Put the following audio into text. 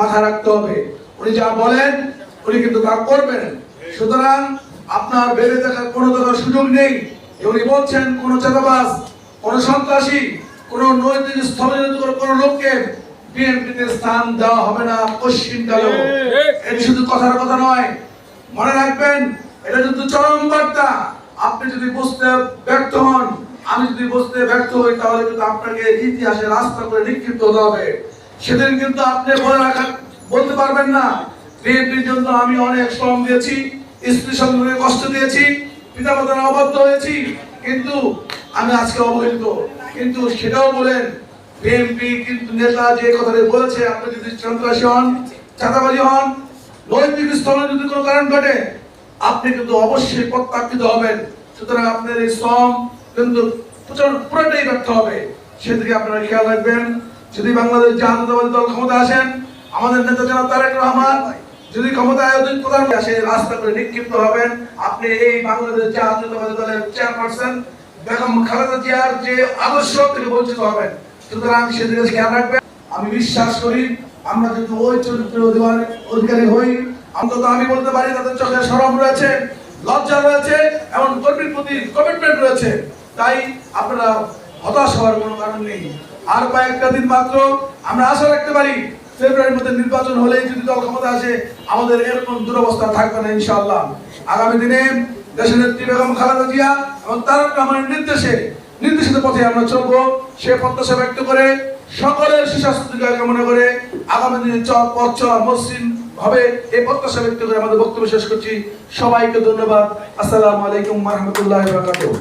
মাথায় রাখতে হবে। উনি যা বলেন উনি কিন্তু তা করবেন। সুতরাং আপনার বেড়ে দেখার কোনো দেখার সুযোগ নেই। উনি বলছেন কোন চাঁদাবাজ কোন সন্ত্রাসী কোন নৈতিক স্থলে কোন লোককে বিএনপিতে স্থান দেওয়া হবে না পশ্চিমকালেও এটি শুধু কথার কথা নয়। মনে রাখবেন এটা কিন্তু চরম বার্তা। আপনি যদি বুঝতে ব্যর্থ হন আমি যদি বুঝতে ব্যর্থ হই তাহলে কিন্তু আপনাকে ইতিহাসে রাস্তা করে নিক্ষিপ্ত হতে হবে। সেদিন কিন্তু আপনি বলে রাখা, বলতে পারবেন না। বিএনপির জন্য আমি অনেক শ্রম দিয়েছি স্ত্রী সঙ্গে কষ্ট দিয়েছি পিতা মাতার অবাধ্য হয়েছি, কিন্তু আমি আজকে অবহেলিত। কিন্তু সেটাও বলেন, বিএনপি কিন্তু নেতা যে কথাটি বলেছে, আপনি যদি সন্ত্রাসী হন, চাঁদাবাজি হন, নৈতিক স্থলে যদি কোনো কারণ ঘটে, আপনি কিন্তু অবশ্যই প্রত্যাখ্যিত হবেন। সুতরাং আপনার এই শ্রম কিন্তু প্রচুর- পুরোটাই ব্যর্থ হবে। সেদিকে আপনারা খেয়াল রাখবেন। যদি বাংলাদেশ জাতীয়তাবাদী দল ক্ষমতা আসেন, আমাদের নেতা জনাব তারেক রহমান, যদি ক্ষমতায় অধিক প্রধান আসে, রাস্তা করে নিক্ষিপ্ত হবেন। আপনি এই বাংলাদেশ জাতীয়তাবাদী দলের চেয়ারপারসন বেগম খালেদা জিয়ার যে আদর্শ থেকে বঞ্চিত হবেন। সুতরাং সেদিকে খেয়াল রাখবেন। আমি বিশ্বাস করি, আমরা যদি ওই চরিত্রের অধিকারী অধিকারী হই অন্তত আমি বলতে পারি, তাদের চোখে সরম রয়েছে, লজ্জা রয়েছে, এবং কর্মীর প্রতি কমিটমেন্ট রয়েছে। তাই আপনারা হতাশ হওয়ার কোনো কারণ নেই। আর কয়েকটা দিন মাত্র আমরা আশা রাখতে পারি, ফেব্রুয়ারির মধ্যে নির্বাচন হলেই যদি দল ক্ষমতা আসে, আমাদের এরকম দুরবস্থা থাকবে না ইনশাআল্লাহ। আগামী দিনে দেশের নেত্রী বেগম খালেদা জিয়া এবং তারেক রহমানের নির্দেশে, নির্দেশিত পথে আমরা চলবো। সে প্রত্যাশা ব্যক্ত করে সকলের সুস্বাস্থ্য কামনা করে আগামী দিনে চল পথ চলা মসৃণ হবে এই প্রত্যাশা ব্যক্ত করে আমাদের বক্তব্য শেষ করছি। সবাইকে ধন্যবাদ। আসসালামু আলাইকুম রহমতুল্লাহ ধন্যবাদ।